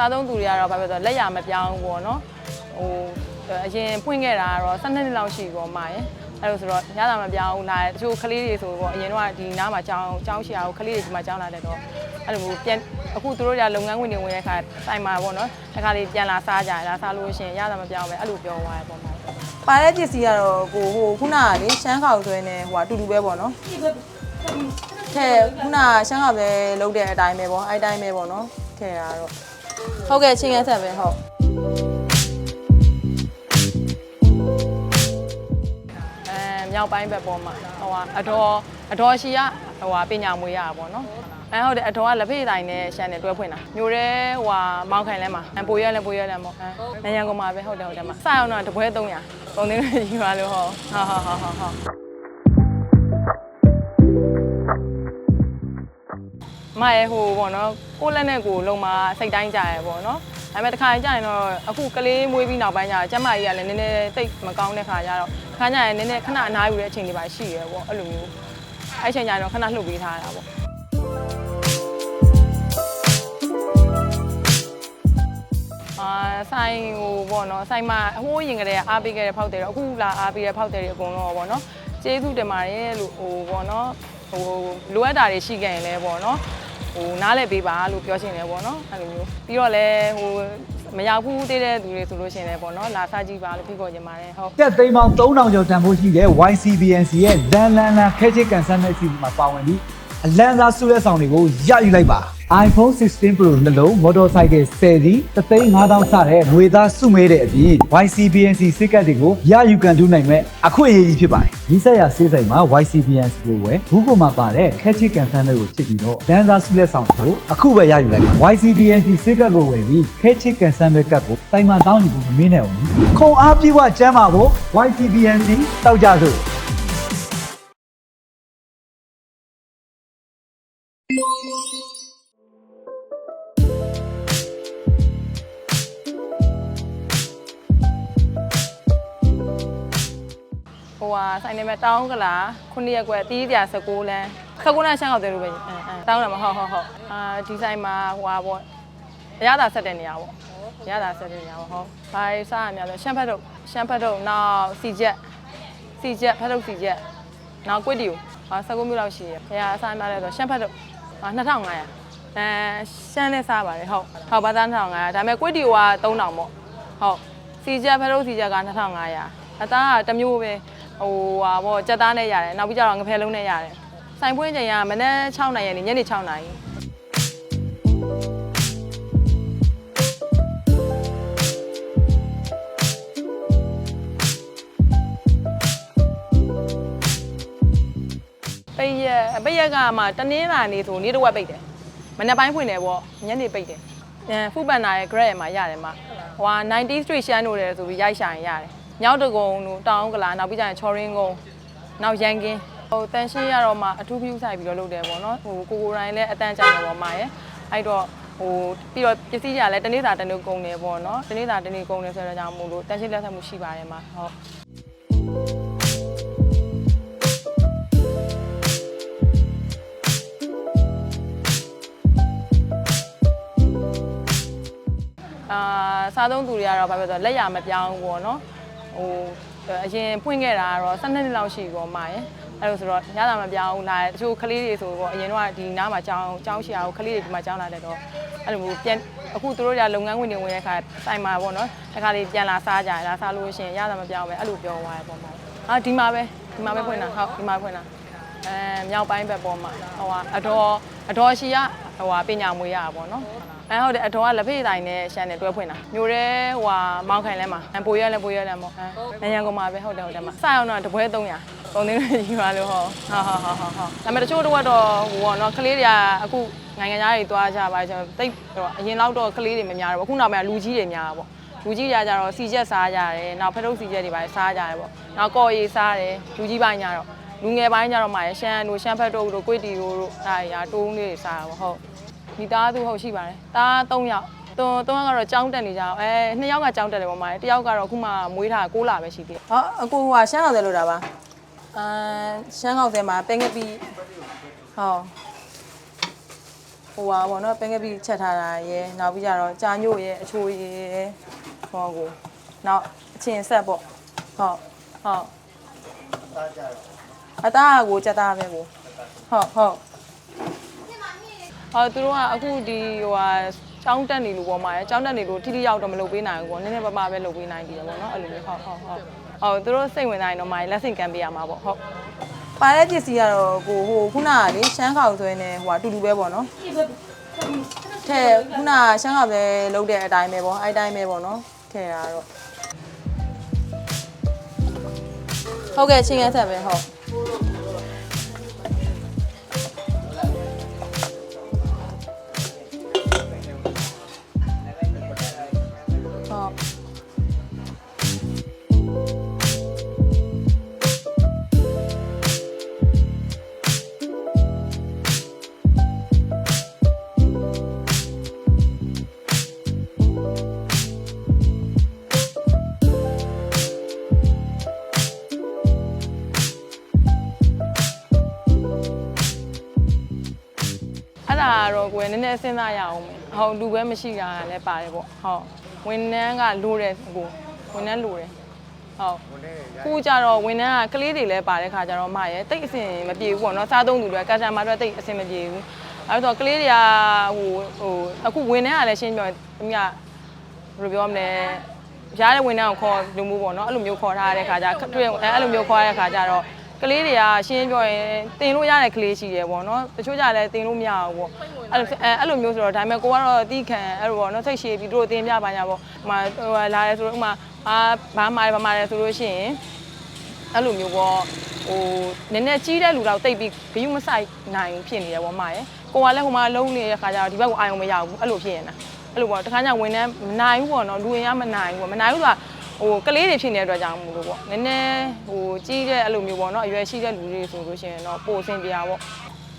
စားသုံးသူတွေကတော့ဘာဖြစ်လို့လဲဆိုတော့လက်ရမပြောင်းဘူးပေါ့နော်ဟိုအရင်ဖွင့်ခဲ့တာကတော့12နှစ်လောက်ရှိပြီပေါ့မှာရယ်အဲ့လိုဆိုတော့ရတာမပြောင်းဘူးလာတချို့ကလေးတွေဆိုတော့အရင်တော့ဒီနားမှာကြောင်းကြောင်းရှိအောင်ကလေးတွေဒီမှာကြောင်းလာတဲ့တော့အဲ့လိုမျိုးပြန်အခုသူတို့ကလုပ်ငန်းဝင်တွေဝင်တဲ့အခါတိုင်မှာပေါ့နော်တခါလေးပြန်လာစားကြတယ်လာစားလို့ရှိရင်ရတာမပြောင်းပဲအဲ့လိုပြောသွားတယ်ပေါ့မှာပါတဲ့ပစ္စည်းကတော့ကိုဟိုခုနကလေရှမ်းခေါက်သွဲနေဟိုအတူတူပဲပေါ့နော်ထဲခုနရှမ်းခေါက်ပဲလုပ်တဲ့အတိုင်းပဲပေါ့အဲ့အတိုင်းပဲပေါ့နော်ထဲတာတော့ ဟုတ်ကဲ့ချင်းရဲဆက်ပဲဟုတ်အဲမြောက်ပိုင်းဘက်ပေါ်မှာဟိုဟာအတော်အတော်ရှိရဟိုဟာပညာမွေးရတာပေါ့နော်အဲဟုတ်တယ်အတော်ကလက်ဖေးတိုင်းနဲ့ရှမ်းနဲ့တွဲဖွင့်တာမျိုးရဲဟိုဟာမောင်းခိုင်လဲမှာပိုရဲလဲပိုရဲလဲပေါ့အဲနေရန်ကုန်မှာပဲဟုတ်တယ်ဟုတ်တယ်မှာစအောင်တော့တပွဲ300ပုံသိန်းနဲ့ယူပါလို့ဟောဟာဟာဟာဟာဟာ မရဲဟိုပေါ့နော်ကိုယ့်လက်နဲ့ကိုယ်လုံးမှာစိတ်တိုင်းကြရပေါ့နော်ဒါပေမဲ့တစ်ခါကြာရင်တော့အခုကလေးမွေးပြီးနောက်ပိုင်းကျတော့ကျမကြီးကလည်းနည်းနည်းတိတ်မကောင်းတဲ့ခါကျတော့ခါကျရင်နည်းနည်းခဏအနားယူတဲ့အချိန်တွေပါရှိရပေါ့အဲ့လိုမျိုးအဲ့ချိန်ကျရင်တော့ခဏလှုပ်ပေးထားတာပေါ့အာဆိုင်ဟိုပေါ့နော်ဆိုင်မှာအဟိုးရင်ကလေးအားပေးခဲ့တဲ့ဖောက်တယ်တော့အခုလာအားပေးတဲ့ဖောက်တယ်တွေအကုန်လုံးပေါ့နော်ကျေးဇူးတင်ပါတယ်လို့ဟိုပေါ့နော်ဟိုလိုအပ်တာတွေရှိခဲ့ရင်လည်းပေါ့နော် ဟိုနားလည်ပေးပါလို့ပြောချင်တယ်ပေါ့နော်အဲ့လိုမျိုးပြီးတော့လည်းဟိုမရောက်ဘူးသေးတဲ့သူတွေဆိုလို့ရှိရင်လည်းပေါ့နော်လာစားကြည့်ပါလို့ဖိတ်ခေါ်ချင်ပါတယ်ဟုတ်တက်သိန်းပေါင်း3000ကျော်တန်ဖိုးရှိတဲ့ YCBNC ရဲ့လန်လန်လန်ခဲချစ်ကန်ဆန်းတဲ့အစီအစဉ်မှာပါဝင်ပြီးအလန်စားဆုတဲ့ဆောင်တွေကိုရယူလိုက်ပါ iPhone 16 Pro နှလုံး motorcycle 10စီး35000စတဲ့ငွေသားစုမဲတဲ့အပြင် YCBNC စိတ်ကတ်တွေကိုရယူကန်တူးနိုင်မဲ့အခွင့်အရေးကြီးဖြစ်ပါတယ်။ဒီဆက်ရဆေးဆိုင်မှာ YCBNC ကိုဝယ်ဘူးကိုမှာပါတဲ့ခဲချစ်ကန်ဆန်းတွေကိုချစ်ပြီးတော့လန်စားဆုတဲ့ဆောင်ကိုအခုပဲရယူလိုက်ပါ YCBNC စိတ်ကတ်ကိုဝယ်ပြီးခဲချစ်ကန်ဆန်းပဲကတ်ကိုတိုင်မှန်တောင်းယူဖို့မမင်းနဲ့ဘူး။ခုံအားပြေးဝကျမ်းပါဖို့ YCBNC တောက်ကြစို့ ဟိုဟာဆိုင်နေမဲ့တောင်းကလာ9ရက်ကွယ်အတီးပြ16လမ်း16လမ်းရှမ်းောက်တယ်လို့ပဲအဲအဲတောင်းတယ်မဟုတ်ဟုတ်ဟုတ်အာဒီဆိုင်မှာဟိုဟာပေါ့အရသာဆက်တဲ့နေရာပေါ့အရသာဆက်တဲ့နေရာပေါ့ဟုတ်ဘာတွေစားရများလဲရှမ်းဖက်ထုတ်ရှမ်းဖက်ထုတ်နောက်စီချက်စီချက်ဖက်ထုတ်စီချက်နောက်ကွစ်တီကိုဟာ16မျိုးလောက်ရှိရခရအစားများလဲဆိုရှမ်းဖက်ထုတ်ဟာ2500အဲရှမ်းနဲ့စားပါတယ်ဟုတ်ဟုတ်ဘာသာ2500ဒါပေမဲ့ကွစ်တီက3000ပေါ့ဟုတ်စီချက်ဖက်ထုတ်စီချက်က2500အသားကတစ်မျိုးပဲ ဟိုဟာပေါ့ကြက်သားနဲ့ရတယ်နောက်ပြီးကြတော့ငဖဲလုံးနဲ့ရတယ်ဆိုင်ပွင့်ချိန်ကမနက်6နာရီနဲ့ညနေ6နာရီပိတ်ရက်ပိတ်ရက်ကမှတနင်္လာနေ့ဆိုနေ့တစ်ဝက်ပိတ်တယ်မနေ့ပိုင်းဖွင့်တယ်ပေါ့ညနေပိတ်တယ်အဲဖူပန်နာရဲ့ grad မှာရတယ်မှာဟိုဟာ90 street ရှမ်းတို့တယ်ဆိုပြီးရိုက်ရှာရင်ရတယ် ညောက်တကုံတို့တောင်ကလာနောက်ပြီးကျရင်ချော်ရင်းကုန်းနောက်ရန်ကင်းဟိုတန်ရှင်းရတော့မှအထူးပြုဆိုင်ပြီးတော့လုပ်တယ်ပေါ့နော်ဟိုကိုကိုတိုင်းလည်းအတန်းကြိုင်တယ်ပေါ့မှာရဲ့အဲ့တော့ဟိုပြီးတော့ပစ္စည်းကြလည်းတနေ့သာတနေ့ကုန်တယ်ပေါ့နော်တနေ့သာတနေ့ကုန်တယ်ဆိုတော့ကြောင့်မို့လို့တန်ရှင်းလက်ဆက်မှုရှိပါတယ်မှာဟုတ်အာစားသုံးသူတွေကတော့ဘာဖြစ်လို့လဲဆိုတော့လက်ရမပြောင်းဘူးပေါ့နော် ဟိုအရင်ဖွင့်ခဲ့တာကတော့12နှစ်လောက်ရှိပြီပေါ့မှာရယ်အဲ့လိုဆိုတော့ရတာမပြောင်းဘူးလာတချို့ကလေးတွေဆိုတော့အရင်တော့ဒီနားမှာကြောင်းကြောင်းရှိအောင်ကလေးတွေဒီမှာကြောင်းလာတဲ့တော့အဲ့လိုမျိုးပြန်အခုသူတို့ကလုပ်ငန်းဝင်တွေဝင်တဲ့အခါတိုင်မှာပေါ့နော်တခါလေးပြန်လာစားကြတယ်လာစားလို့ရှိရင်ရတာမပြောင်းပဲအဲ့လိုပြောသွားတယ်ပေါ့မှာအာဒီမှာပဲဒီမှာပဲဖွင့်တာဟုတ်ဒီမှာဖွင့်တာအဲမြောက်ပိုင်းဘက်ပေါ်မှာဟိုဟာအတော်အတော်ရှိရဟိုဟာပညာမွေးရတာပေါ့နော် အဲဟုတ်တယ်အတော်ကလက်ဖေးတိုင်းနဲ့ရှမ်းနဲ့တွဲဖွင့်တာမျိုးရဲဟိုဟာမောင်းခိုင်လဲမှာပိုရဲလဲပိုရဲလဲပေါ့အဲနေရန်ကုန်မှာပဲဟုတ်တယ်ဟုတ်တယ်မှာစအောင်တော့တပွဲ300ပုံသိန်းနဲ့ယူပါလို့ဟောဟာဟာဟာဟာဒါပေမဲ့တချို့တော့တော့ဟိုပေါ့နော်ကလေးတွေကအခုနိုင်ငံသားတွေသွားကြပါကျွန်တော်တိတ်တော့အရင်လောက်တော့ကလေးတွေမများတော့ဘူးအခုနောက်ပိုင်းလူကြီးတွေများတာပေါ့လူကြီးတွေကကြတော့စီချက်စားကြတယ်နောက်ဖက်ထုတ်စီချက်တွေပါစားကြတယ်ပေါ့နောက်ကော်ရီစားတယ်လူကြီးပိုင်းကြတော့လူငယ်ပိုင်းကြတော့မှရှမ်းတို့ရှမ်းဖက်ထုတ်တို့ကွေတီတို့တို့ဒါတွေတိုးလေးတွေစားတာပေါ့ဟုတ် မိသားစုဟုတ်ရှိပါတယ်။တား3ယောက်။သူ3ယောက်ကတော့ကြောင်းတက်နေကြအောင်။အဲ2ယောက်ကကြောင်းတက်တယ်ပေါ့မှာ။တစ်ယောက်ကတော့အခုမှမွေးထား6လပဲရှိသေးတယ်။ဟောအကိုကရှမ်းကောင်တယ်လို့တာပါ။အာရှမ်းကောင်တယ်မှာပဲငက်ပြီးဟောဟိုပါပေါ့နော်ပင်ကပီချက်ထားတာရယ်နောက်ပြီးကြတော့ကြာညို့ရယ်အချိုရယ်ဟောကိုနောက်အချင်းဆက်ပေါ့ဟုတ်ဟုတ်အသားကိုချက်သားပဲကိုဟုတ်ဟုတ် အော်သူတို့ကအခုဒီဟိုဟာကျောင်းတက်နေလို့ပေါ့မှာရယ်ကျောင်းတက်နေလို့ထိထိရောက်တော့မလုပ်ပေးနိုင်ဘူးပေါ့နည်းနည်းပါးပါးပဲလုပ်ပေးနိုင်တယ်ပေါ့နော်အဲ့လိုမျိုးဟုတ်ဟုတ်ဟုတ်အော်သူတို့စိတ်ဝင်စားရင်တော့မိုင်လက်ဆင့်ကမ်းပေးရမှာပေါ့ဟုတ်ပါတဲ့ပစ္စည်းကတော့ကိုဟိုခုနကလေရှမ်းခေါက်သွဲနေဟိုဟာအတူတူပဲပေါ့နော်ထဲခုနရှမ်းကပဲလုံးတဲ့အတိုင်းပဲပေါ့အဲ့တိုင်းပဲပေါ့နော်ထဲတာတော့ဟုတ်ကဲ့ချင်းရက်ဆက်ပဲဟုတ်ဟုတ် ဒါကတော့ကိုယ်နည်းနည်းစဉ်းစားရအောင်မယ်ဟုတ်လူပဲမရှိတာလည်းပါတယ်ပေါ့ဟုတ်ဝန်ထမ်းကလိုတယ်ကိုဝန်ထမ်းလိုတယ်ဟုတ်ခုကြတော့ဝန်ထမ်းကကလေးတွေလည်းပါတဲ့ခါကျတော့မရဲ့တိတ်အဆင်မပြေဘူးပေါ့နော်စားသုံးသူတွေကစတမာတွေတိတ်အဆင်မပြေဘူးအဲ့တော့ကလေးတွေကဟိုဟိုအခုဝန်ထမ်းကလည်းရှင်းပြောရင်အမြဘယ်လိုပြောမလဲရတဲ့ဝန်ထမ်းကိုခေါ်လူမှုပေါ့နော်အဲ့လိုမျိုးခေါ်ထားတဲ့ခါကျတွေ့အဲ့လိုမျိုးခေါ်ရတဲ့ခါကျတော့ ကလေးတွေကရှင်းပြောရင်တင်လို့ရတဲ့ကလေးရှိတယ်ပေါ့နော်တချို့ကြလည်းတင်လို့မရဘူးပေါ့အဲ့လိုအဲ့လိုမျိုးဆိုတော့ဒါပေမဲ့ကိုကတော့တီးခံအဲ့လိုပေါ့နော်စိတ်ရှည်ပြီးတို့တင်ပြပါညာပေါ့ဟိုမှာဟိုလာရဲဆိုတော့ဥမာအာဘာမှဘာမှလဲဆိုလို့ရှိရင်အဲ့လိုမျိုးပေါ့ဟိုနည်းနည်းကြီးတဲ့လူတော့တိတ်ပြီးဂယုမဆိုင်နိုင်ဘူးဖြစ်နေတယ်ပေါ့မရဲ့ကိုကလည်းဟိုမှာလုံးနေတဲ့ခါကျတော့ဒီဘက်ကိုအာရုံမရဘူးအဲ့လိုဖြစ်နေတာအဲ့လိုပေါ့တခါကျဝင်နေမနိုင်ဘူးပေါ့နော်လူရင်ကမနိုင်ဘူးပေါ့မနိုင်ဘူးဆိုတာ ဟိုကလေးတွေဖြစ်နေတဲ့အတွက်ကြောင့်မို့လို့ပေါ့နည်းနည်းဟိုကြီးတဲ့အဲ့လိုမျိုးပေါ့နော်အရွယ်ရှိတဲ့လူတွေဆိုလို့ရှိရင်တော့ပိုအဆင်ပြေတာပေါ့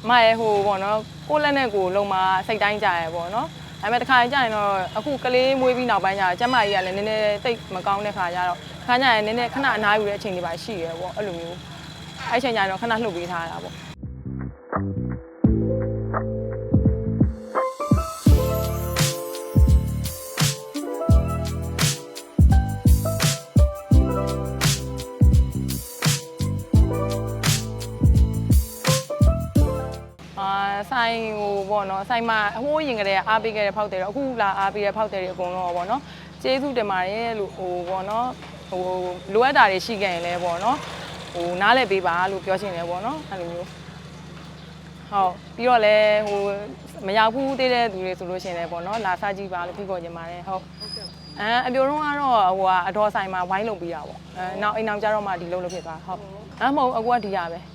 မရဲ့ဟိုပေါ့နော်ကိုယ့်လက်နဲ့ကိုယ်လုံးမှာစိတ်တိုင်းကြရပေါ့နော်ဒါပေမဲ့တခါကျရင်တော့အခုကလေးမွေးပြီးနောက်ပိုင်းကျတော့ကျမကြီးကလည်းနည်းနည်းတိတ်မကောင်းတဲ့ခါကျတော့ခါကျရင်နည်းနည်းခဏအနားယူတဲ့အချိန်တွေပါရှိရပေါ့အဲ့လိုမျိုးအဲ့ချိန်ကျရင်တော့ခဏလှုပ်ပေးထားတာပေါ့ ပေါ့နော်ဆိုင်မှာအဟိုးရင်ကလေးအားပေးခဲ့တဲ့ဖောက်တယ်တော့အခုလာအားပေးတဲ့ဖောက်တယ်တွေအကုန်လုံးပေါ့နော်ကျေးဇူးတင်ပါတယ်လို့ဟိုပေါ့နော်ဟိုလိုအပ်တာတွေရှိခဲ့ရင်လည်းပေါ့နော်ဟိုနားလဲပေးပါလို့ပြောချင်တယ်ပေါ့နော်အဲ့လိုမျိုးဟုတ်ပြီးတော့လည်းဟိုမရောက်ဘူးသေးတဲ့သူတွေဆိုလို့ရှိရင်လည်းပေါ့နော်လာစားကြည့်ပါလို့ဖိတ်ခေါ်ချင်ပါတယ်ဟုတ်အဲအပြိုတော့ကတော့ဟိုကအတော်ဆိုင်မှာဝိုင်းလုပ်ပြီးတာပေါ့အဲနောက်အိမ်အောင်ကြတော့မှဒီလုံးလို့ဖြစ်သွားဟုတ်အဲမဟုတ်အခုကဒီရပဲ